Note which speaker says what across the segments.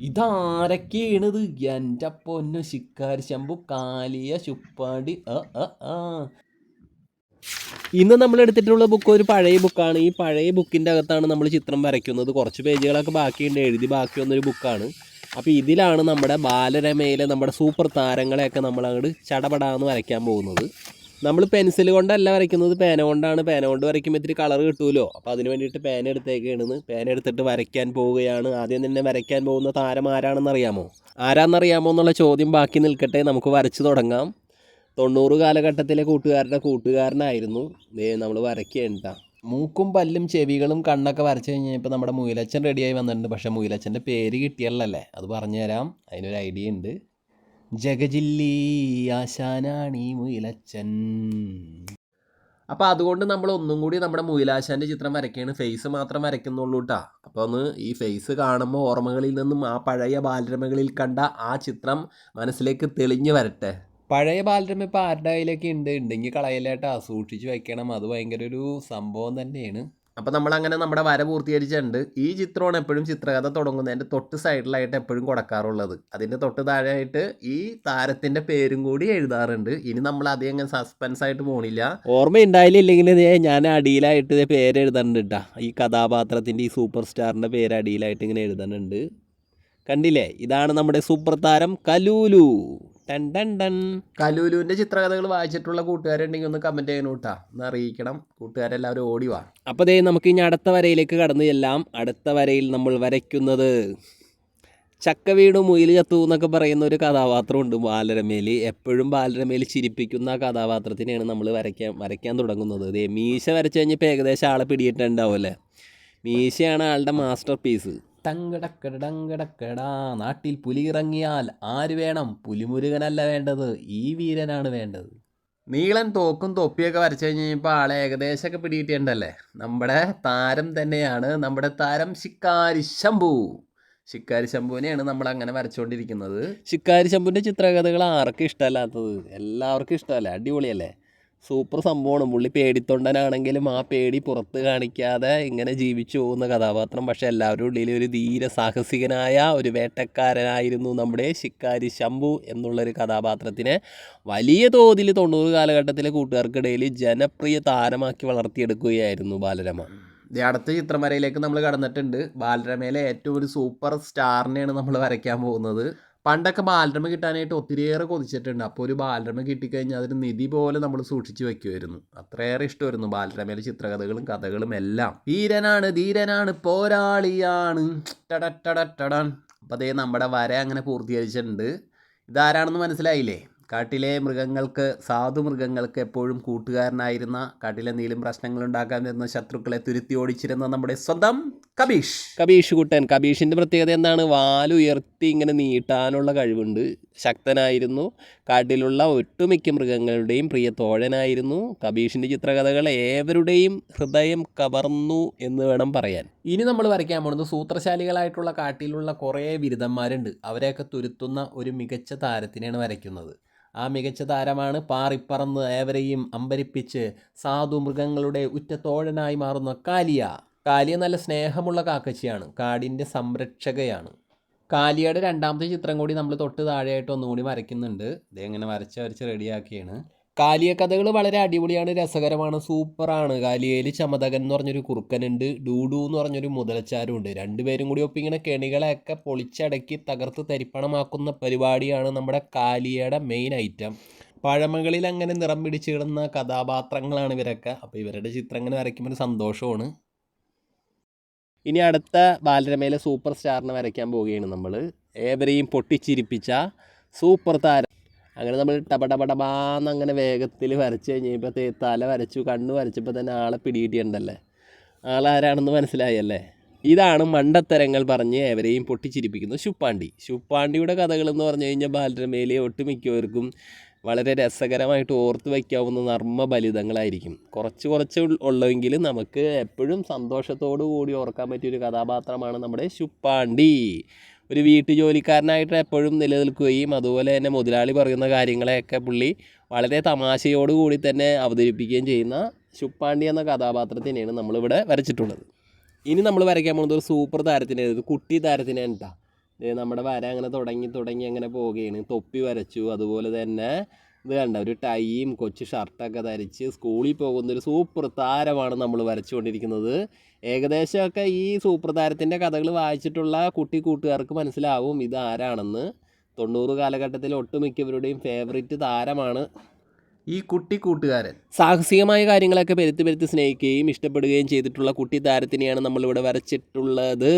Speaker 1: ഇതാരൊക്കെയാണിത്? എന്റെ പൊന്നു ശിക്കാരി ശമ്പു കാലിയ ശുപ്പാണ്ടി ആ ആ ആ. ഇന്ന് നമ്മൾ എടുത്തിട്ടുള്ള ബുക്ക് ഒരു പഴയ ബുക്കാണ് ഈ പഴയ ബുക്കിന്റെ അകത്താണ് നമ്മൾ ചിത്രം വരയ്ക്കുന്നത്. കുറച്ച് പേജുകളൊക്കെ ബാക്കിയുണ്ട്. എഴുതി ബാക്കി വന്നൊരു ബുക്കാണ് അപ്പോൾ ഇതിലാണ് നമ്മുടെ ബാലരമയിലെ നമ്മുടെ സൂപ്പർ താരങ്ങളെയൊക്കെ നമ്മൾ അങ്ങോട്ട് ചടപടാന്ന് വരയ്ക്കാൻ പോകുന്നത്. നമ്മൾ പെൻസിൽ കൊണ്ടല്ല വരയ്ക്കുന്നത്. പേന കൊണ്ടാണ്. പേന കൊണ്ട് വരയ്ക്കുമ്പോൾ ഇത്തിരി കളർ കിട്ടുമല്ലോ അപ്പോൾ അതിന് വേണ്ടിയിട്ട് പേന എടുത്തേക്കാണ് പേന എടുത്തിട്ട് വരയ്ക്കാൻ പോവുകയാണ്. ആദ്യം തന്നെ വരയ്ക്കാൻ പോകുന്ന താരം ആരാണെന്ന് അറിയാമോ? ആരാന്നറിയാമോ എന്നുള്ള ചോദ്യം ബാക്കി നിൽക്കട്ടെ. നമുക്ക് വരച്ചു തുടങ്ങാം. തൊണ്ണൂറ് കാലഘട്ടത്തിലെ കൂട്ടുകാരുടെ കൂട്ടുകാരനായിരുന്നു. ദേ നമ്മൾ വരയ്ക്കേണ്ട മൂക്കും പല്ലും ചെവികളും കണ്ണൊക്കെ വരച്ച് കഴിഞ്ഞപ്പോൾ നമ്മുടെ മുയിലച്ചൻ റെഡിയായി വന്നിട്ടുണ്ട്. പക്ഷേ മുയിലച്ചന്റെ പേര് കിട്ടിയല്ലേ അത് പറഞ്ഞുതരാം. അതിനൊരു ഐഡിയ ഉണ്ട്. ജഗജില്ലി ആശാനാണീ മുയിലച്ചൻ. അപ്പോൾ അതുകൊണ്ട് നമ്മൾ ഒന്നും കൂടി നമ്മുടെ മുയിലാശാന്റെ ചിത്രം വരയ്ക്കുകയാണ്. ഫേസ് മാത്രം വരയ്ക്കുന്നുള്ളൂ കേട്ടോ അപ്പോൾ ഒന്ന് ഈ ഫേസ് കാണുമ്പോൾ ഓർമ്മകളിൽ നിന്നും ആ പഴയ ബാലരമകളിൽ കണ്ട ആ ചിത്രം മനസ്സിലേക്ക് തെളിഞ്ഞു വരട്ടെ. പഴയ ബാലരമ ഇപ്പോൾ ആരുടെ കയ്യിലൊക്കെ ഉണ്ട്? ഉണ്ടെങ്കിൽ കളയിലേട്ടാ. സൂക്ഷിച്ച് വയ്ക്കണം. അത് ഭയങ്കര ഒരു സംഭവം തന്നെയാണ്. അപ്പോൾ നമ്മളങ്ങനെ നമ്മുടെ വര പൂർത്തീകരിച്ചിട്ടുണ്ട്. ഈ ചിത്രമാണ് എപ്പോഴും ചിത്രകഥ തുടങ്ങുന്നതിന്റെ തൊട്ട് സൈഡിലായിട്ട് എപ്പോഴും കൊടുക്കാറുള്ളത്. അതിന്റെ തൊട്ട് താഴെയായിട്ട് ഈ താരത്തിന്റെ പേരും കൂടി എഴുതാറുണ്ട്. ഇനി നമ്മൾ അധികം അങ്ങനെ സസ്പെൻസ് ആയിട്ട് പോണില്ല. ഓർമ്മ ഉണ്ടായില്ലെങ്കിൽ ഞാൻ അടിയിലായിട്ട് പേര് എഴുതാനുണ്ട് കേട്ടോ ഈ കഥാപാത്രത്തിന്റെ ഈ സൂപ്പർ സ്റ്റാറിന്റെ പേര് അടിയിലായിട്ട് ഇങ്ങനെ എഴുതാനുണ്ട് കണ്ടില്ലേ? ഇതാണ് നമ്മുടെ സൂപ്പർ താരം കലൂലു. ടൺ ടൺ ടൺ. കലൂലുവിന്റെ ചിത്രകഥകൾ വായിച്ചിട്ടുള്ള കൂട്ടുകാരുണ്ടെങ്കിൽ ഒന്ന് കമന്റ് ചെയ്യണം കേട്ടാ ഒന്ന് അറിയിക്കണം. കൂട്ടുകാരെല്ലാവരും ഓടി വാ. അപ്പോൾ ദേ നമുക്ക് ഇനി അടുത്ത വരയിലേക്ക് കടന്നു ചെല്ലാം. അടുത്ത വരയിൽ നമ്മൾ വരയ്ക്കുന്നത് ചക്ക വീട് മുയിൽ ചത്തു എന്നൊക്കെ പറയുന്ന ഒരു കഥാപാത്രമുണ്ട് ബാലരമയിൽ എപ്പോഴും ബാലരമയിൽ ചിരിപ്പിക്കുന്ന ആ കഥാപാത്രത്തിനെയാണ് നമ്മൾ വരയ്ക്കാൻ വരയ്ക്കാൻ തുടങ്ങുന്നത്. ദേ മീശ വരച്ചു കഴിഞ്ഞപ്പോൾ ഏകദേശം ആളെ പിടിയിട്ടുണ്ടാവും അല്ലേ? മീശയാണ് ആളുടെ മാസ്റ്റർ പീസ് ടങ്കടക്കടങ്കടക്കടാ നാട്ടിൽ പുലി ഇറങ്ങിയാൽ ആര് വേണം? പുലിമുരുകനല്ല വേണ്ടത്. ഈ വീരനാണ് വേണ്ടത്. നീളൻ തോക്കും തൊപ്പിയൊക്കെ വരച്ചു കഴിഞ്ഞ് കഴിഞ്ഞപ്പോൾ ആളെ ഏകദേശമൊക്കെ പിടികിട്ടിയിട്ടുണ്ടല്ലേ? നമ്മുടെ താരം തന്നെയാണ്. നമ്മുടെ താരം ശിക്കാരി ശംഭു. ശിക്കാരി ശംഭുവിനെയാണ് നമ്മൾ അങ്ങനെ വരച്ചുകൊണ്ടിരിക്കുന്നത് ശിക്കാരി ശംഭുവിന്റെ ചിത്രകഥകൾ ആർക്കും ഇഷ്ടമല്ലാത്തത്. എല്ലാവർക്കും ഇഷ്ടമല്ലേ? അടിപൊളിയല്ലേ? സൂപ്പർ സംഭവമാണ്. പുള്ളി പേടിത്തൊണ്ടനാണെങ്കിലും ആ പേടി പുറത്ത് കാണിക്കാതെ ഇങ്ങനെ ജീവിച്ചു പോകുന്ന കഥാപാത്രം. പക്ഷെ എല്ലാവരും ഉള്ളിൽ ഒരു ധീര സാഹസികനായ ഒരു വേട്ടക്കാരനായിരുന്നു നമ്മുടെ ശിക്കാരി ശംഭു എന്നുള്ളൊരു കഥാപാത്രത്തിനെ വലിയ തോതിൽ തൊണ്ണൂറ് കാലഘട്ടത്തിലെ കൂട്ടുകാർക്കിടയിൽ ജനപ്രിയ താരമാക്കി വളർത്തിയെടുക്കുകയായിരുന്നു ബാലരമ. അടുത്ത ചിത്രവരയിലേക്ക് നമ്മൾ കടന്നിട്ടുണ്ട്. ബാലരമയിലെ ഏറ്റവും ഒരു സൂപ്പർ സ്റ്റാറിനെയാണ് നമ്മൾ വരയ്ക്കാൻ പോകുന്നത്. പണ്ടൊക്കെ ബാലരമ കിട്ടാനായിട്ട് ഒത്തിരിയേറെ കൊതിച്ചിട്ടുണ്ട്. അപ്പോൾ ഒരു ബാലരമ കിട്ടിക്കഴിഞ്ഞാൽ അതിന് നിധി പോലെ നമ്മൾ സൂക്ഷിച്ചു വെക്കുമായിരുന്നു അത്രയേറെ ഇഷ്ടമായിരുന്നു ബാലരമയിലെ ചിത്രകഥകളും കഥകളും എല്ലാം. ധീരനാണ് ധീരനാണ് പോരാളിയാണ്. ടടട്ടടട്ടടൻ അപ്പോൾ അതേ നമ്മുടെ വര അങ്ങനെ പൂർത്തീകരിച്ചിട്ടുണ്ട്. ഇതാരാണെന്ന് മനസ്സിലായില്ലേ? കാട്ടിലെ മൃഗങ്ങൾക്ക് സാധു മൃഗങ്ങൾക്ക് എപ്പോഴും കൂട്ടുകാരനായിരുന്ന കാട്ടിലെ നീലും പ്രശ്നങ്ങൾ ഉണ്ടാക്കാൻ വരുന്ന ശത്രുക്കളെ തുരുത്തി ഓടിച്ചിരുന്ന നമ്മുടെ സ്വന്തം കബീഷ്. കബീഷ് കുട്ടൻ കബീഷിന്റെ പ്രത്യേകത എന്താണ്? വാലുയർത്തി ഇങ്ങനെ നീട്ടാനുള്ള കഴിവുണ്ട്. ശക്തനായിരുന്നു. കാട്ടിലുള്ള ഒട്ടുമിക്ക മൃഗങ്ങളുടെയും പ്രിയ തോഴനായിരുന്നു. കബീഷിന്റെ ചിത്രകഥകൾ ഏവരുടെയും ഹൃദയം കവർന്നു എന്ന് വേണം പറയാൻ. ഇനി നമ്മൾ വരയ്ക്കാൻ പോകുന്നത് സൂത്രശാലികളായിട്ടുള്ള കാട്ടിലുള്ള കുറേ ബിരുദന്മാരുണ്ട്. അവരെയൊക്കെ തുരുത്തുന്ന ഒരു മികച്ച താരത്തിനെയാണ് വരയ്ക്കുന്നത്. ആ മികച്ച താരമാണ് പാറിപ്പറന്ന് ഏവരെയും അമ്പരിപ്പിച്ച് സാധു മൃഗങ്ങളുടെ ഉറ്റത്തോഴനായി മാറുന്ന കാലിയ. കാലിയ നല്ല സ്നേഹമുള്ള കാക്കച്ചിയാണ്. കാടിന്റെ സംരക്ഷകയാണ്. കാലിയയുടെ രണ്ടാമത്തെ ചിത്രം കൂടി നമ്മൾ തൊട്ട് താഴെയായിട്ട് ഒന്നുകൂടി വരയ്ക്കുന്നുണ്ട്. ഇതെങ്ങനെ വരച്ച് വരച്ച് റെഡിയാക്കിയാണ് കാലിയ കഥകൾ വളരെ അടിപൊളിയാണ് രസകരമാണ് സൂപ്പറാണ്. കാലിയയിൽ ചമതകൻ എന്ന് പറഞ്ഞൊരു കുറുക്കനുണ്ട് ഡൂഡു എന്ന് പറഞ്ഞൊരു മുതലച്ചാരുണ്ട്. രണ്ടുപേരും കൂടി ഒപ്പം ഇങ്ങനെ കെണികളെയൊക്കെ പൊളിച്ചടക്കി തകർത്ത് തരിപ്പണമാക്കുന്ന പരിപാടിയാണ് നമ്മുടെ കാലിയയുടെ മെയിൻ ഐറ്റം പഴമകളിൽ അങ്ങനെ നിറം പിടിച്ച് കിടന്ന കഥാപാത്രങ്ങളാണ് ഇവരൊക്കെ. അപ്പോൾ ഇവരുടെ ചിത്രം ഇങ്ങനെ വരയ്ക്കുമ്പോൾ ഒരു സന്തോഷമാണ്. ഇനി അടുത്ത ബാലരമയിലെ സൂപ്പർ സ്റ്റാറിനെ വരയ്ക്കാൻ പോവുകയാണ് നമ്മൾ ഏവരെയും പൊട്ടിച്ചിരിപ്പിച്ച സൂപ്പർ താരം. അങ്ങനെ നമ്മൾ ടപടപടപാന്ന് അങ്ങനെ വേഗത്തിൽ വരച്ച് കഴിഞ്ഞപ്പോൾ തല വരച്ചു കണ്ണ് വരച്ചപ്പോൾ തന്നെ ആളെ പിടികിട്ടിയിട്ടുണ്ടല്ലേ? ആളാരാണെന്ന് മനസ്സിലായല്ലേ? ഇതാണ് മണ്ടത്തരങ്ങൾ പറഞ്ഞ് ഏവരെയും പൊട്ടിച്ചിരിപ്പിക്കുന്ന ശുപ്പാണ്ടി. ശുപ്പാണ്ടിയുടെ കഥകൾ എന്ന് പറഞ്ഞു കഴിഞ്ഞാൽ ബാലരമയിലെ ഒട്ടുമിക്കവർക്കും വളരെ രസകരമായിട്ട് ഓർത്ത് വയ്ക്കാവുന്ന നർമ്മ ബലിതങ്ങളായിരിക്കും. കുറച്ച് കുറച്ച് ഉള്ളെങ്കിൽ നമുക്ക് എപ്പോഴും സന്തോഷത്തോടു കൂടി ഓർക്കാൻ പറ്റിയൊരു കഥാപാത്രമാണ് നമ്മുടെ ശുപ്പാണ്ടി. ഒരു വീട്ടു ജോലിക്കാരനായിട്ട് എപ്പോഴും നിലനിൽക്കുകയും അതുപോലെ തന്നെ മുതലാളി പറയുന്ന കാര്യങ്ങളെയൊക്കെ പുള്ളി വളരെ തമാശയോടുകൂടി തന്നെ അവതരിപ്പിക്കുകയും ചെയ്യുന്ന ശുപ്പാണ്ടി എന്ന കഥാപാത്രത്തിനെയാണ് നമ്മളിവിടെ വരച്ചിട്ടുള്ളത്. ഇനി നമ്മൾ വരയ്ക്കാൻ പോകുന്നത് ഒരു സൂപ്പർ താരത്തിനെ ഒരു കുട്ടി താരത്തിനെ കേട്ടോ നമ്മുടെ വര അങ്ങനെ തുടങ്ങി തുടങ്ങി അങ്ങനെ പോവുകയാണ്. തൊപ്പി വരച്ചു അതുപോലെ തന്നെ ഇത് കണ്ട ഒരു ടൈയും കൊച്ചു ഷർട്ടൊക്കെ ധരിച്ച് സ്കൂളിൽ പോകുന്ന ഒരു സൂപ്പർ താരമാണ് നമ്മൾ വരച്ചുകൊണ്ടിരിക്കുന്നത്. ഏകദേശമൊക്കെ ഈ സൂപ്പർ താരത്തിന്റെ കഥകൾ വായിച്ചിട്ടുള്ള കുട്ടി കൂട്ടുകാർക്ക് മനസ്സിലാവും ഇത് ആരാണെന്ന്. തൊണ്ണൂറ് കാലഘട്ടത്തിൽ ഒട്ടുമിക്കവരുടെയും ഫേവറിറ്റ് താരമാണ് ഈ കുട്ടി കൂട്ടുകാരൻ. സാഹസികമായ കാര്യങ്ങളൊക്കെ പെരുത്തി പെരുത്തി സ്നേഹിക്കുകയും ഇഷ്ടപ്പെടുകയും ചെയ്തിട്ടുള്ള കുട്ടി താരത്തിനെയാണ് നമ്മളിവിടെ വരച്ചിട്ടുള്ളത്.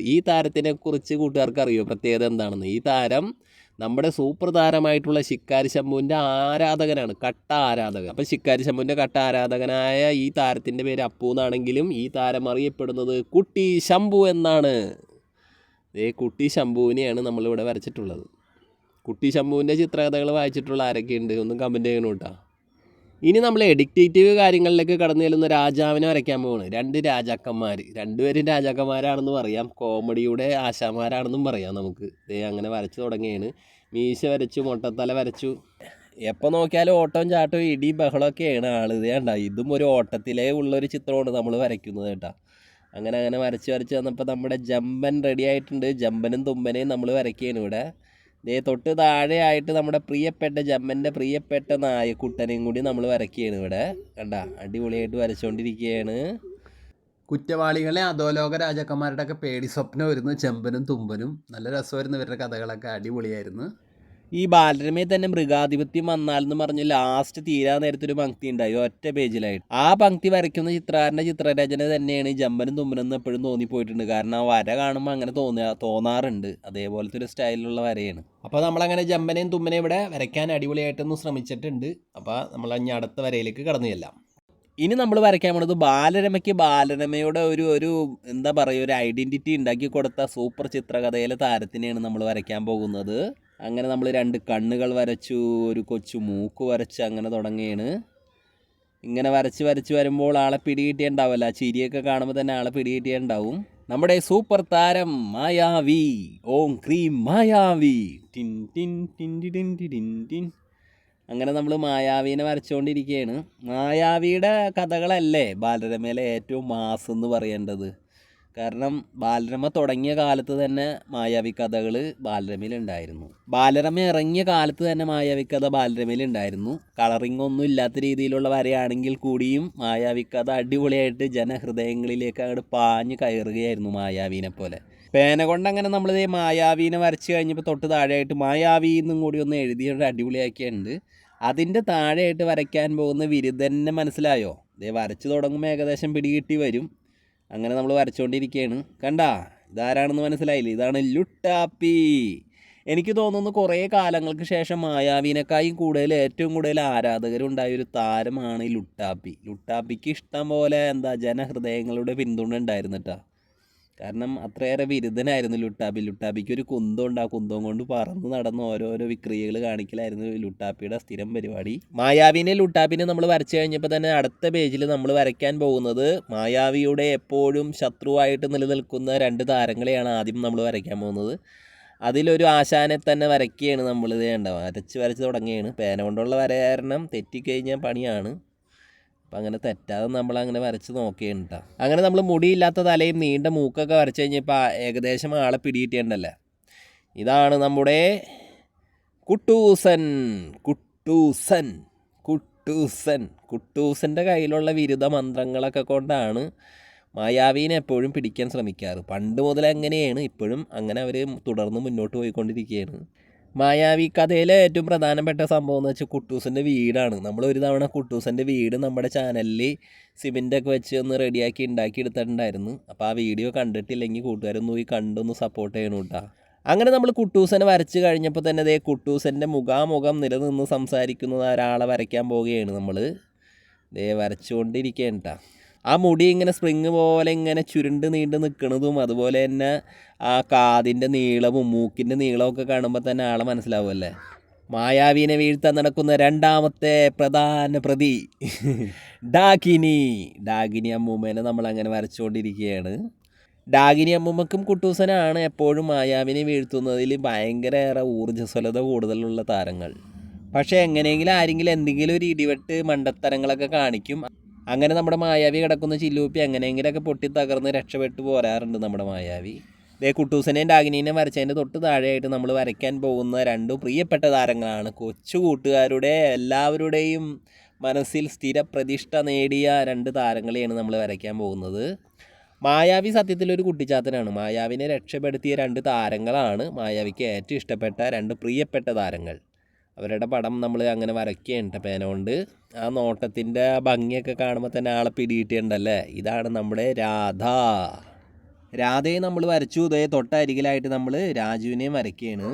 Speaker 1: ഈ താരത്തിനെ കുറിച്ച് കൂട്ടുകാർക്ക് അറിയോ? പ്രത്യേകത എന്താണെന്ന്? ഈ താരം നമ്മുടെ സൂപ്പർ താരമായിട്ടുള്ള ശിക്കാരി ശംഭുവിന്റെ ആരാധകനാണ് കട്ട ആരാധകൻ. അപ്പം ശിക്കാരി ശംഭുവിന്റെ കട്ട ആരാധകനായ ഈ താരത്തിന്റെ പേര് അപ്പു എന്നാണെങ്കിലും ഈ താരം അറിയപ്പെടുന്നത് കുട്ടി ശംഭു എന്നാണ്. ഏ കുട്ടി ശംഭുവിനെയാണ് നമ്മളിവിടെ വരച്ചിട്ടുള്ളത്. കുട്ടി ശംഭുവിന്റെ ചിത്രകഥകൾ വായിച്ചിട്ടുള്ള ആരൊക്കെയുണ്ട്? ഒന്ന് കമന്റ് ചെയ്യണം കേട്ടോ ഇനി നമ്മൾ എഡിക്റ്റേറ്റീവ് കാര്യങ്ങളിലേക്ക് കടന്നു ചെല്ലുന്ന രാജാവിനെ വരയ്ക്കാൻ പോവാണ്. രണ്ട് രാജാക്കന്മാർ രണ്ടുപേരും രാജാക്കന്മാരാണെന്ന് പറയാം കോമഡിയുടെ ആശാമാരാണെന്നും പറയാം നമുക്ക്. ദേ അങ്ങനെ വരച്ചു തുടങ്ങിയാണ്. മീശ വരച്ചു മുട്ടത്തല വരച്ചു. എപ്പോൾ നോക്കിയാലും ഓട്ടവും ചാട്ടവും ഇടി ബഹളമൊക്കെയാണ് ആൾ ഇതേ കണ്ട ഇതും ഒരു ഓട്ടത്തിലേ ഉള്ളൊരു ചിത്രമാണ് നമ്മൾ വരയ്ക്കുന്നത് കേട്ടോ. അങ്ങനെ അങ്ങനെ വരച്ച് വരച്ച് വന്നപ്പോൾ നമ്മുടെ ജമ്പൻ റെഡി ആയിട്ടുണ്ട്. ജമ്പനും തുമ്പനെയും നമ്മൾ വരയ്ക്കുകയാണ് ഇവിടെ. ദേ തൊട്ട് താഴെയായിട്ട് നമ്മുടെ പ്രിയപ്പെട്ട ജമ്മന്റെ പ്രിയപ്പെട്ട നായക്കുട്ടനെയും കൂടി നമ്മൾ വരയ്ക്കുകയാണ് ഇവിടെ. കണ്ട അടിപൊളിയായിട്ട് വരച്ചുകൊണ്ടിരിക്കുകയാണ് കുറ്റവാളികളെ അധോലോക രാജാക്കന്മാരുടെ ഒക്കെ പേടി സ്വപ്നം വരുന്നു. ചെമ്പനും തുമ്പനും. നല്ല രസമായിരുന്നു ഇവരുടെ കഥകളൊക്കെ. അടിപൊളിയായിരുന്നു. ഈ ബാലരമയിൽ തന്നെ മൃഗാധിപത്യം വന്നാലെന്ന് പറഞ്ഞ് ലാസ്റ്റ് തീരാൻ നേരത്തെ ഒരു പങ്ക്തി ഉണ്ടായി. ഒറ്റ പേജിലായിട്ട്. ആ പങ്ക്തി വരയ്ക്കുന്ന ചിത്രകാരന്റെ ചിത്രരചന തന്നെയാണ് ഈ ജമ്പനും തുമ്പനും എന്ന് എപ്പോഴും തോന്നിപ്പോയിട്ടുണ്ട്. കാരണം ആ വര കാണുമ്പോൾ അങ്ങനെ തോന്നുക തോന്നാറുണ്ട്. അതേപോലത്തെ ഒരു സ്റ്റൈലിലുള്ള വരയാണ്. അപ്പോൾ നമ്മളങ്ങനെ ജമ്പനെയും തുമ്മനെയും ഇവിടെ വരയ്ക്കാൻ അടിപൊളിയായിട്ടൊന്ന് ശ്രമിച്ചിട്ടുണ്ട്. അപ്പോൾ നമ്മൾ ഇനി അടുത്ത വരയിലേക്ക് കടന്നു ചെല്ലാം. ഇനി നമ്മൾ വരയ്ക്കാൻ പോണത് ബാലരമയ്ക്ക് ബാലരമയുടെ ഒരു ഒരു എന്താ പറയുക ഒരു ഐഡന്റിറ്റി ഉണ്ടാക്കി കൊടുത്ത സൂപ്പർ ചിത്രകഥയിലെ താരത്തിനെയാണ് നമ്മൾ വരയ്ക്കാൻ പോകുന്നത്. അങ്ങനെ നമ്മൾ രണ്ട് കണ്ണുകൾ വരച്ചു ഒരു കൊച്ചു മൂക്ക് വരച്ചു അങ്ങനെ തുടങ്ങിയാണ്. ഇങ്ങനെ വരച്ച് വരച്ച് വരുമ്പോൾ ആളെ പിടികിട്ടിയുണ്ടാവില്ല ചിരിയൊക്കെ കാണുമ്പോൾ തന്നെ ആളെ പിടികിട്ടിയുണ്ടാവും നമ്മുടെ സൂപ്പർ താരം മായാവി. ഓം ക്രീം മായാവി. ടിൻ ടിൻ ടിൻ ടിൻ ടിൻ ടിൻ അങ്ങനെ നമ്മൾ മായാവിനെ വരച്ചുകൊണ്ടിരിക്കുകയാണ്. മായാവിയുടെ കഥകളല്ലേ ബാലരമയിലെ ഏറ്റവും മാസ് എന്ന് പറയേണ്ടത്? കാരണം ബാലരമ തുടങ്ങിയ കാലത്ത് തന്നെ മായാവി കഥകൾ ബാലരമയിലുണ്ടായിരുന്നു. ബാലരമ ഇറങ്ങിയ കാലത്ത് തന്നെ മായാവി കഥ ബാലരമയിലുണ്ടായിരുന്നു. കളറിംഗ് ഒന്നും ഇല്ലാത്ത രീതിയിലുള്ള വരയാണെങ്കിൽ കൂടിയും മായാവി കഥ അടിപൊളിയായിട്ട് ജനഹൃദയങ്ങളിലേക്ക് അങ്ങോട്ട് പാഞ്ഞ് കയറുകയായിരുന്നു മായാവീനെ പോലെ. പേന കൊണ്ട് അങ്ങനെ നമ്മൾ ഈ മായാവീനെ വരച്ച് കഴിഞ്ഞപ്പോൾ തൊട്ട് താഴെയായിട്ട് മായാവി എന്നും കൂടി ഒന്ന് എഴുതിയിട്ട് അടിപൊളിയാക്കിയുണ്ട് അതിന്റെ താഴെയായിട്ട് വരയ്ക്കാൻ പോകുന്ന വിരുദ്ധനെ മനസ്സിലായോ? ഇതേ വരച്ച് തുടങ്ങുമ്പോൾ ഏകദേശം പിടികിട്ടി വരും. അങ്ങനെ നമ്മൾ വരച്ചുകൊണ്ടിരിക്കുകയാണ് കണ്ടാ? ഇതാരാണെന്ന് മനസ്സിലായില്ലേ? ഇതാണ് ലുട്ടാപ്പി. എനിക്ക് തോന്നുന്നു കുറേ കാലങ്ങൾക്ക് ശേഷം മായാവിനേക്കായും കൂടുതൽ ഏറ്റവും കൂടുതൽ ആരാധകരുണ്ടായ ഒരു താരമാണ് ഈ ലുട്ടാപ്പി. ലുട്ടാപ്പിക്ക് ഇഷ്ടം പോലെ എന്താ ജനഹൃദയങ്ങളുടെ പിന്തുണ ഉണ്ടായിരുന്നു കേട്ടോ കാരണം അത്രയേറെ വിരുദ്ധനായിരുന്നു ലുട്ടാപ്പി. ലുട്ടാപ്പിക്ക് ഒരു കുന്തം ഉണ്ട് ആ കുന്തം കൊണ്ട് പറന്ന് നടന്ന് ഓരോരോ വിക്രിയകൾ കാണിക്കലായിരുന്നു ലുട്ടാപ്പിയുടെ സ്ഥിരം പരിപാടി. മായാവിനെ ലുട്ടാപ്പിനെ നമ്മൾ വരച്ചു കഴിഞ്ഞപ്പോൾ തന്നെ അടുത്ത പേജിൽ നമ്മൾ വരയ്ക്കാൻ പോകുന്നത് മായാവിയുടെ എപ്പോഴും ശത്രുവായിട്ട് നിലനിൽക്കുന്ന രണ്ട് താരങ്ങളെയാണ് ആദ്യം നമ്മൾ വരയ്ക്കാൻ പോകുന്നത്. അതിലൊരു ആശാനെ തന്നെ വരയ്ക്കുകയാണ് നമ്മൾ ഇത് വേണ്ട വരച്ച് വരച്ച് തുടങ്ങുകയാണ്. പേന കൊണ്ടുള്ള വര കാരണം തെറ്റിക്കഴിഞ്ഞാൽ പണിയാണ്. അപ്പം അങ്ങനെ തെറ്റാതെ നമ്മൾ അങ്ങനെ വരച്ച് നോക്കിയാണ് അങ്ങനെ നമ്മൾ മുടിയില്ലാത്ത തലയും നീണ്ട മൂക്കൊക്കെ വരച്ച് കഴിഞ്ഞപ്പോൾ ഏകദേശം ആളെ പിടികിട്ടിയിട്ടുണ്ടല്ലേ? ഇതാണ് നമ്മുടെ കുട്ടൂസൻ കുട്ടൂസൻ കുട്ടൂസൻ. കുട്ടൂസന്റെ കയ്യിലുള്ള വിരുദ്ധ മന്ത്രങ്ങളൊക്കെ കൊണ്ടാണ് മായാവീനെ എപ്പോഴും പിടിക്കാൻ ശ്രമിക്കാറ്. പണ്ട് മുതൽ അങ്ങനെയാണ്. ഇപ്പോഴും അങ്ങനെ അവർ തുടർന്ന് മുന്നോട്ട് പോയിക്കൊണ്ടിരിക്കുകയാണ് മായാവി കഥയിലെ ഏറ്റവും പ്രധാനപ്പെട്ട സംഭവം എന്ന് വെച്ചാൽ കുട്ടൂസിന്റെ വീടാണ്. നമ്മൾ ഒരു തവണ കുട്ടൂസിന്റെ വീട് നമ്മുടെ ചാനലിൽ സിമെന്റൊക്കെ വെച്ച് ഒന്ന് റെഡിയാക്കി ഉണ്ടാക്കി എടുത്തിട്ടുണ്ടായിരുന്നു അപ്പോൾ ആ വീഡിയോ കണ്ടിട്ടില്ലെങ്കിൽ കൂട്ടുകാരൊന്നും പോയി കണ്ടൊന്ന് സപ്പോർട്ട് ചെയ്യണം കേട്ടോ അങ്ങനെ നമ്മൾ കുട്ടൂസനെ വരച്ച് കഴിഞ്ഞപ്പോൾ തന്നെ ദേ കുട്ടൂസന്റെ മുഖാമുഖം നിലനിന്ന് സംസാരിക്കുന്ന ഒരാളെ വരയ്ക്കാൻ പോവുകയാണ് നമ്മൾ ദേ വരച്ചുകൊണ്ടിരിക്കുകയാണ് കേട്ടോ ആ മുടി ഇങ്ങനെ സ്പ്രിങ് പോലെ ഇങ്ങനെ ചുരുണ്ട് നീണ്ട് നിൽക്കുന്നതും അതുപോലെ തന്നെ ആ കാതിന്റെ നീളവും മൂക്കിന്റെ ഒക്കെ കാണുമ്പോൾ തന്നെ ആളെ മനസ്സിലാവുമല്ലേ? മായാവിനെ വീഴ്ത്താൻ നടക്കുന്ന രണ്ടാമത്തെ പ്രധാന പ്രതി ഡാഗിനി. ഡാഗിനി അമ്മൂമ്മേനെ നമ്മൾ അങ്ങനെ വരച്ചുകൊണ്ടിരിക്കുകയാണ്. ഡാഗിനി അമ്മൂമ്മക്കും കുട്ടൂസനാണ് എപ്പോഴും മായാവിനെ വീഴ്ത്തുന്നതിൽ ഭയങ്കര ഏറെ ഊർജസ്വലത കൂടുതലുള്ള താരങ്ങൾ. പക്ഷേ എങ്ങനെയെങ്കിലും ആരെങ്കിലും എന്തെങ്കിലും ഒരു ഇടിവെട്ട് മണ്ടത്തരങ്ങളൊക്കെ കാണിക്കും. അങ്ങനെ നമ്മുടെ മായാവി കിടക്കുന്ന ചില്ലൂപ്പി എങ്ങനെയെങ്കിലൊക്കെ പൊട്ടി തകർന്ന് രക്ഷപ്പെട്ടു പോരാറുണ്ട് നമ്മുടെ മായാവി. ദേ കുട്ടൂസനെയും ഡാഗിനീനെയും വരച്ചതിന്റെ തൊട്ട് താഴെയായിട്ട് നമ്മൾ വരയ്ക്കാൻ പോകുന്ന രണ്ട് പ്രിയപ്പെട്ട താരങ്ങളാണ്. കൊച്ചു കൂട്ടുകാരുടെ എല്ലാവരുടെയും മനസ്സിൽ സ്ഥിര പ്രതിഷ്ഠ നേടിയ രണ്ട് താരങ്ങളെയാണ് നമ്മൾ വരയ്ക്കാൻ പോകുന്നത്. മായാവി സത്യത്തിൽ ഒരു കുട്ടിച്ചാത്തനാണ്. മായാവിനെ രക്ഷപ്പെടുത്തിയ രണ്ട് താരങ്ങളാണ് മായാവിക്ക് ഏറ്റവും ഇഷ്ടപ്പെട്ട രണ്ട് പ്രിയപ്പെട്ട താരങ്ങൾ. അവരുടെ പടം നമ്മൾ അങ്ങനെ വരയ്ക്കുകയുണ്ട് പേന കൊണ്ട് ആ നോട്ടത്തിന്റെ ഭംഗിയൊക്കെ കാണുമ്പോൾ തന്നെ ആളെ പിടിയിട്ടുണ്ടല്ലേ ഇതാണ് നമ്മുടെ രാധ. രാധയെ നമ്മൾ വരച്ചു. ഇതേ തൊട്ടരികിലായിട്ട് നമ്മൾ രാജുവിനെയും വരയ്ക്കുകയാണ്.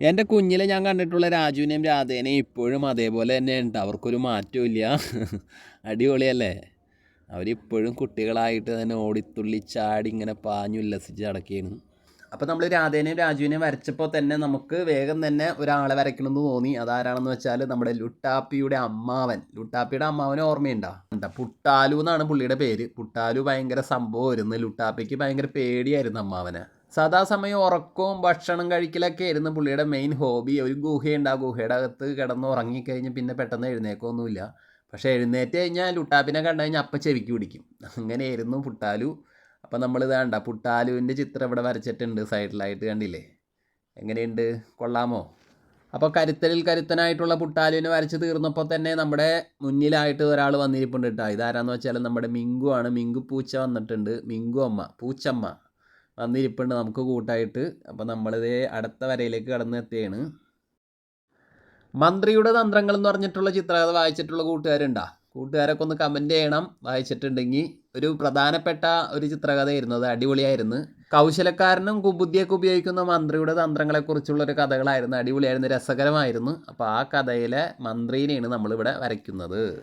Speaker 1: എന്റെ കുഞ്ഞിലെ ഞാൻ കണ്ടിട്ടുള്ള രാജുവിനെയും രാധേനെയും ഇപ്പോഴും അതേപോലെ തന്നെ ഉണ്ട് അവർക്കൊരു മാറ്റവും ഇല്ല. അടിപൊളിയല്ലേ? അവരിപ്പോഴും കുട്ടികളായിട്ട് തന്നെ ഓടിത്തുള്ളി ചാടി ഇങ്ങനെ പാഞ്ഞുല്ലസിച്ച് നടക്കുകയാണ്. അപ്പോൾ നമ്മൾ രാധേനെയും രാജുവിനെയും വരച്ചപ്പോൾ തന്നെ നമുക്ക് വേഗം തന്നെ ഒരാളെ വരയ്ക്കണമെന്ന് തോന്നി. അതാരാണെന്ന് വെച്ചാൽ നമ്മുടെ ലുട്ടാപ്പിയുടെ അമ്മാവൻ. ലുട്ടാപ്പിയുടെ അമ്മാവനെ ഓർമ്മയുണ്ടോ? എന്താ പുട്ടാലു എന്നാണ് പുള്ളിയുടെ പേര്. പുട്ടാലു ഭയങ്കര സംഭവമായിരുന്നു ലുട്ടാപ്പിക്ക് ഭയങ്കര പേടിയായിരുന്നു അമ്മാവനെ. സദാസമയം ഉറക്കവും ഭക്ഷണം കഴിക്കലൊക്കെ ആയിരുന്നു പുള്ളിയുടെ മെയിൻ ഹോബി ഒരു ഗുഹയുണ്ട്. ആ ഗുഹയുടെ അകത്ത് കിടന്ന് ഉറങ്ങിക്കഴിഞ്ഞ് പിന്നെ പെട്ടെന്ന് എഴുന്നേക്കൊന്നുമില്ല. പക്ഷേ എഴുന്നേറ്റ് കഴിഞ്ഞാൽ ലുട്ടാപ്പിനെ കണ്ടു കഴിഞ്ഞാൽ അപ്പം ചെവിക്ക് പിടിക്കും. അങ്ങനെയായിരുന്നു പുട്ടാലു അപ്പം നമ്മൾ ഇതാണ്ട പുട്ടാലുവിന്റെ ചിത്രം ഇവിടെ വരച്ചിട്ടുണ്ട് സൈഡിലായിട്ട് കണ്ടില്ലേ? എങ്ങനെയുണ്ട്? കൊള്ളാമോ? അപ്പോൾ കരുത്തലിൽ കരുത്തനായിട്ടുള്ള പുട്ടാലുവിനെ വരച്ച് തീർന്നപ്പോൾ തന്നെ നമ്മുടെ മുന്നിലായിട്ട് ഒരാൾ വന്നിരിപ്പുണ്ട് കേട്ടോ ഇതാരാന്ന് വെച്ചാൽ നമ്മുടെ മിങ്കു ആണ്. മിങ്കു പൂച്ച വന്നിട്ടുണ്ട്. മിങ്കു അമ്മ പൂച്ചമ്മ വന്നിരിപ്പുണ്ട് നമുക്ക് കൂട്ടായിട്ട്. അപ്പോൾ നമ്മളിത് അടുത്ത വരയിലേക്ക് കടന്ന് എത്തുകയാണ് മന്ത്രിയുടെ തന്ത്രങ്ങൾ എന്ന് പറഞ്ഞിട്ടുള്ള ചിത്രം അത് വായിച്ചിട്ടുള്ള കൂട്ടുകാരുണ്ടാ? കൂട്ടുകാരൊക്കെ ഒന്ന് കമന്റ് ചെയ്യണം. വായിച്ചിട്ടുണ്ടെങ്കിൽ ഒരു പ്രധാനപ്പെട്ട ഒരു ചിത്രകഥയായിരുന്നു. അത് അടിപൊളിയായിരുന്നു. കൗശലക്കാരനും കുബുദ്ധിയൊക്കെ ഉപയോഗിക്കുന്ന മന്ത്രിയുടെ തന്ത്രങ്ങളെക്കുറിച്ചുള്ള ഒരു കഥകളായിരുന്നു. അടിപൊളിയായിരുന്നു രസകരമായിരുന്നു. അപ്പോൾ ആ കഥയിലെ മന്ത്രിനെയാണ് നമ്മളിവിടെ വരയ്ക്കുന്നത്.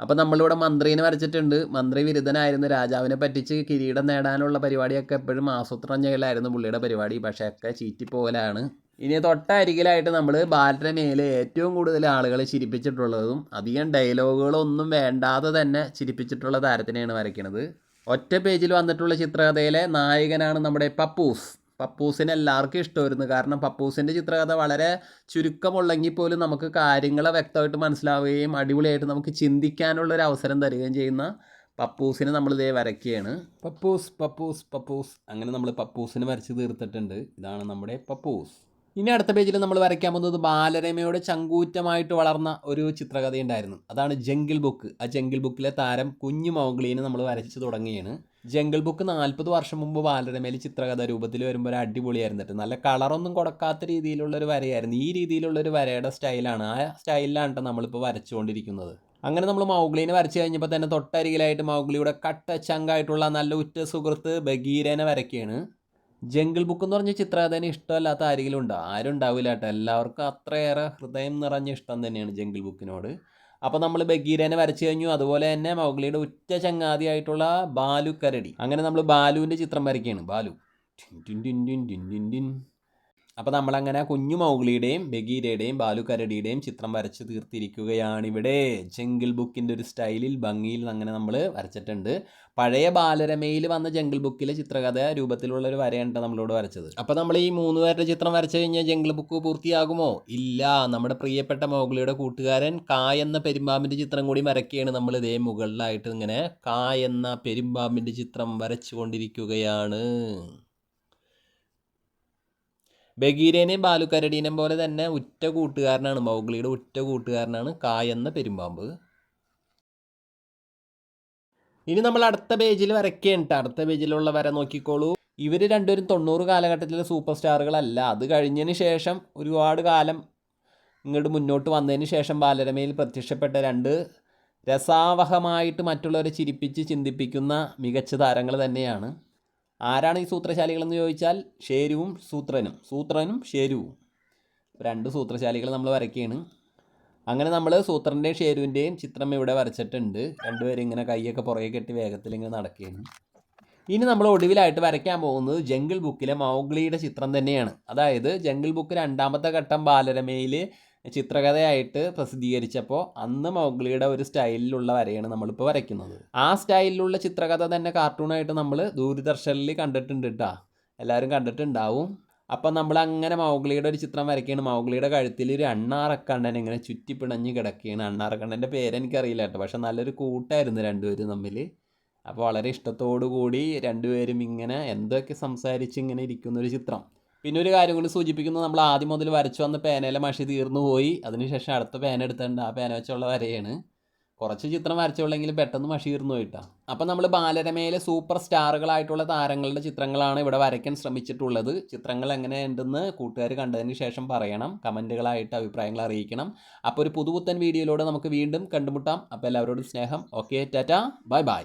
Speaker 1: അപ്പം നമ്മളിവിടെ മന്ത്രിനെ വരച്ചിട്ടുണ്ട്. മന്ത്രി വിരുദ്ധനായിരുന്നു. രാജാവിനെ പറ്റിച്ച് കിരീടം നേടാനുള്ള പരിപാടിയൊക്കെ എപ്പോഴും ആസൂത്രണം ചെയ്യലായിരുന്നു പുള്ളിയുടെ പരിപാടി. പക്ഷേ ഒക്കെ ചീറ്റിപ്പോകലാണ്. ഇനി തൊട്ടരികിലായിട്ട് നമ്മൾ ബാലരുടെ മേലെ ഏറ്റവും കൂടുതൽ ആളുകളെ ചിരിപ്പിച്ചിട്ടുള്ളതും അധികം ഡയലോഗുകളൊന്നും വേണ്ടാതെ തന്നെ ചിരിപ്പിച്ചിട്ടുള്ള താരത്തിനെയാണ് വരയ്ക്കുന്നത്. ഒറ്റ പേജിൽ വന്നിട്ടുള്ള ചിത്രകഥയിലെ നായകനാണ് നമ്മുടെ പപ്പൂസ്. പപ്പൂസിനെ എല്ലാവർക്കും ഇഷ്ടമായിരുന്നു. കാരണം പപ്പൂസിന്റെ ചിത്രകഥ വളരെ ചുരുക്കമുള്ളെങ്കിൽ പോലും നമുക്ക് കാര്യങ്ങളെ വ്യക്തമായിട്ട് മനസ്സിലാവുകയും അടിപൊളിയായിട്ട് നമുക്ക് ചിന്തിക്കാനുള്ള ഒരു അവസരം തരികയും ചെയ്യുന്ന പപ്പൂസിനെ നമ്മൾ ഇതേ വരയ്ക്കുകയാണ്. പപ്പൂസ് പപ്പൂസ് പപ്പൂസ്. അങ്ങനെ നമ്മൾ പപ്പൂസിനെ വരച്ച് തീർത്തിട്ടുണ്ട്. ഇതാണ് നമ്മുടെ പപ്പൂസ്. ഇനി അടുത്ത പേജിൽ നമ്മൾ വരയ്ക്കാൻ പോകുന്നത് ബാലരമയുടെ ചങ്കൂറ്റമായിട്ട് വളർന്ന ഒരു ചിത്രകഥയുണ്ടായിരുന്നു. അതാണ് ജംഗിൾ ബുക്ക്. ആ ജംഗിൾ ബുക്കിലെ താരം കുഞ്ഞു മൗഗ്ലീനെ നമ്മൾ വരച്ച് തുടങ്ങിയാണ് ജംഗിൾ ബുക്ക് നാൽപ്പത് വർഷം മുമ്പ് ബാലരമയിൽ ചിത്രകഥ രൂപത്തിൽ വരുമ്പോൾ ഒരു അടിപൊളിയായിരുന്നിട്ട് നല്ല കളറൊന്നും കൊടുക്കാത്ത രീതിയിലുള്ളൊരു വരയായിരുന്നു. ഈ രീതിയിലുള്ളൊരു വരയുടെ സ്റ്റൈലാണ്. ആ സ്റ്റൈലിലാണ് കേട്ടോ നമ്മളിപ്പോൾ വരച്ചുകൊണ്ടിരിക്കുന്നത്. അങ്ങനെ നമ്മൾ മൗഗ്ലീനെ വരച്ച് കഴിഞ്ഞപ്പോൾ തന്നെ തൊട്ടരികിലായിട്ട് മൗഗ്ലിയുടെ കട്ട ചങ്കായിട്ടുള്ള നല്ല ഉറ്റ സുഹൃത്ത് ബഗീരനെ വരയ്ക്കുകയാണ്. ജംഗിൾ ബുക്ക് എന്ന് പറഞ്ഞ ചിത്രകഥനെ ഇഷ്ടമല്ലാത്ത ആരെങ്കിലും ഉണ്ടോ? ആരും ഉണ്ടാവില്ല കേട്ടോ. എല്ലാവർക്കും അത്രയേറെ ഹൃദയം നിറഞ്ഞ ഇഷ്ടം തന്നെയാണ് ജംഗിൾ ബുക്കിനോട് അപ്പോൾ നമ്മൾ ബഗീരനെ വരച്ചു കഴിഞ്ഞു. അതുപോലെ തന്നെ മൗഗ്ലിയുടെ ഉറ്റ ചങ്ങാതിയായിട്ടുള്ള ബാലു കരടി. അങ്ങനെ നമ്മൾ ബാലുവിന്റെ ചിത്രം വരയ്ക്കുകയാണ്. ബാലു. ടിൻ ടിൻ ടിൻ ടിൻ ടിൻ ടിൻ ടിൻ. അപ്പോൾ നമ്മളങ്ങനെ കുഞ്ഞു മൗഗ്ലിയുടെയും ബഗീരയുടെയും ബാലു കരടിയുടെയും ചിത്രം വരച്ച് തീർത്തിരിക്കുകയാണിവിടെ. ജംഗിൾ ബുക്കിന്റെ ഒരു സ്റ്റൈലിൽ ഭംഗിയിൽ അങ്ങനെ നമ്മൾ വരച്ചിട്ടുണ്ട്. പഴയ ബാലരമയിൽ വന്ന ജംഗിൾ ബുക്കിലെ ചിത്രകഥ രൂപത്തിലുള്ള ഒരു നമ്മളോട് വരച്ചത്. അപ്പോൾ നമ്മൾ ഈ മൂന്ന് പേരുടെ ചിത്രം വരച്ചു കഴിഞ്ഞാൽ ജംഗിൾ ബുക്ക് പൂർത്തിയാകുമോ? ഇല്ല. നമ്മുടെ പ്രിയപ്പെട്ട മൗഗ്ലിയുടെ കൂട്ടുകാരൻ കാ എന്ന പെരുമ്പാമ്പിന്റെ ചിത്രം കൂടി വരയ്ക്കുകയാണ്. നമ്മൾ ഇതേ മുകളിലായിട്ട് ഇങ്ങനെ കാ എന്ന പെരുമ്പാമ്പിന്റെ ചിത്രം വരച്ചുകൊണ്ടിരിക്കുകയാണ്. ബഗീരേനെയും ബാലുക്കരടീനെയും പോലെ തന്നെ ഉറ്റ കൂട്ടുകാരനാണ് മൗഗ്ലിയുടെ ഉറ്റ കൂട്ടുകാരനാണ് കായ എന്ന പെരുമ്പാമ്പ്. ഇനി നമ്മൾ അടുത്ത പേജിൽ വരയ്ക്കേണ്ട അടുത്ത പേജിലുള്ള വര നോക്കിക്കോളൂ. ഇവർ രണ്ടുപേരും തൊണ്ണൂറ് കാലഘട്ടത്തിലെ സൂപ്പർ സ്റ്റാറുകളല്ല. അത് കഴിഞ്ഞതിന് ശേഷം ഒരുപാട് കാലം ഇങ്ങോട്ട് മുന്നോട്ട് വന്നതിന് ശേഷം ബാലരമയിൽ പ്രത്യക്ഷപ്പെട്ട രണ്ട് രസാവഹമായിട്ട് മറ്റുള്ളവരെ ചിരിപ്പിച്ച് ചിന്തിപ്പിക്കുന്ന മികച്ച താരങ്ങൾ തന്നെയാണ്. ആരാണ് ഈ സൂത്രശാലികളെന്ന് ചോദിച്ചാൽ ഷേരുവും സൂത്രനും സൂത്രനും ഷേരുവും. രണ്ട് സൂത്രശാലികൾ നമ്മൾ വരയ്ക്കുകയാണ്. അങ്ങനെ നമ്മൾ സൂത്രന്റെയും ഷേരുവിന്റെയും ചിത്രം ഇവിടെ വരച്ചിട്ടുണ്ട്. രണ്ടുപേരും ഇങ്ങനെ കൈയൊക്കെ പുറകെ കെട്ടി വേഗത്തിൽ ഇങ്ങനെ നടക്കുകയാണ്. ഇനി നമ്മൾ ഒടുവിലായിട്ട് വരയ്ക്കാൻ പോകുന്നത് ജംഗിൾ ബുക്കിലെ മൗഗ്ലിയുടെ ചിത്രം തന്നെയാണ്. അതായത് ജംഗിൾ ബുക്ക് രണ്ടാമത്തെ ഘട്ടം ബാലരമയിൽ ചിത്രകഥയായിട്ട് പ്രസിദ്ധീകരിച്ചപ്പോൾ അന്ന് മൗഗ്ലിയുടെ ഒരു സ്റ്റൈലിലുള്ള വരയാണ് നമ്മളിപ്പോൾ വരയ്ക്കുന്നത്. ആ സ്റ്റൈലിലുള്ള ചിത്രകഥ തന്നെ കാർട്ടൂണായിട്ട് നമ്മൾ ദൂരദർശനിൽ കണ്ടിട്ടുണ്ട് കേട്ടോ എല്ലാവരും കണ്ടിട്ടുണ്ടാവും. അപ്പം നമ്മൾ അങ്ങനെ മൗഗ്ലിയുടെ ഒരു ചിത്രം വരയ്ക്കുകയാണ്. മൗഗ്ലിയുടെ കഴുത്തിൽ ഒരു അണ്ണാറക്കണ്ണൻ ഇങ്ങനെ ചുറ്റി പിണഞ്ഞ് കിടക്കുകയാണ്. അണ്ണാറക്കണ്ണന്റെ പേര് എനിക്കറിയില്ല കേട്ടോ പക്ഷെ നല്ലൊരു കൂട്ടായിരുന്നു രണ്ടുപേരും തമ്മിൽ അപ്പോൾ വളരെ ഇഷ്ടത്തോടു കൂടി രണ്ടുപേരും ഇങ്ങനെ എന്തൊക്കെ സംസാരിച്ച് ഇങ്ങനെ ഇരിക്കുന്നൊരു ചിത്രം. പിന്നെ ഒരു കാര്യം കൂടി സൂചിപ്പിക്കുന്നത് നമ്മൾ ആദ്യം മുതൽ വരച്ചു വന്ന പേനയിലെ മഷി തീർന്നു പോയി. അതിനുശേഷം അടുത്ത പേന എടുത്തിട്ടുണ്ട്. ആ പേന വെച്ചുള്ള വരയാണ്. കുറച്ച് ചിത്രം വരച്ചുള്ളെങ്കിൽ പെട്ടെന്ന് മഷി തീർന്നു പോയിട്ടാ അപ്പം നമ്മൾ ബാലരമയിലെ സൂപ്പർ സ്റ്റാറുകളായിട്ടുള്ള താരങ്ങളുടെ ചിത്രങ്ങളാണ് ഇവിടെ വരയ്ക്കാൻ ശ്രമിച്ചിട്ടുള്ളത്. ചിത്രങ്ങൾ എങ്ങനെയുണ്ടെന്ന് കൂട്ടുകാർ കണ്ടതിന് ശേഷം പറയണം. കമന്റുകളായിട്ട് അഭിപ്രായങ്ങൾ അറിയിക്കണം. അപ്പോൾ ഒരു പുതുപുത്തൻ വീഡിയോയിലൂടെ നമുക്ക് വീണ്ടും കണ്ടുമുട്ടാം. അപ്പോൾ എല്ലാവരോടും സ്നേഹം. Okay tata. Bye bye.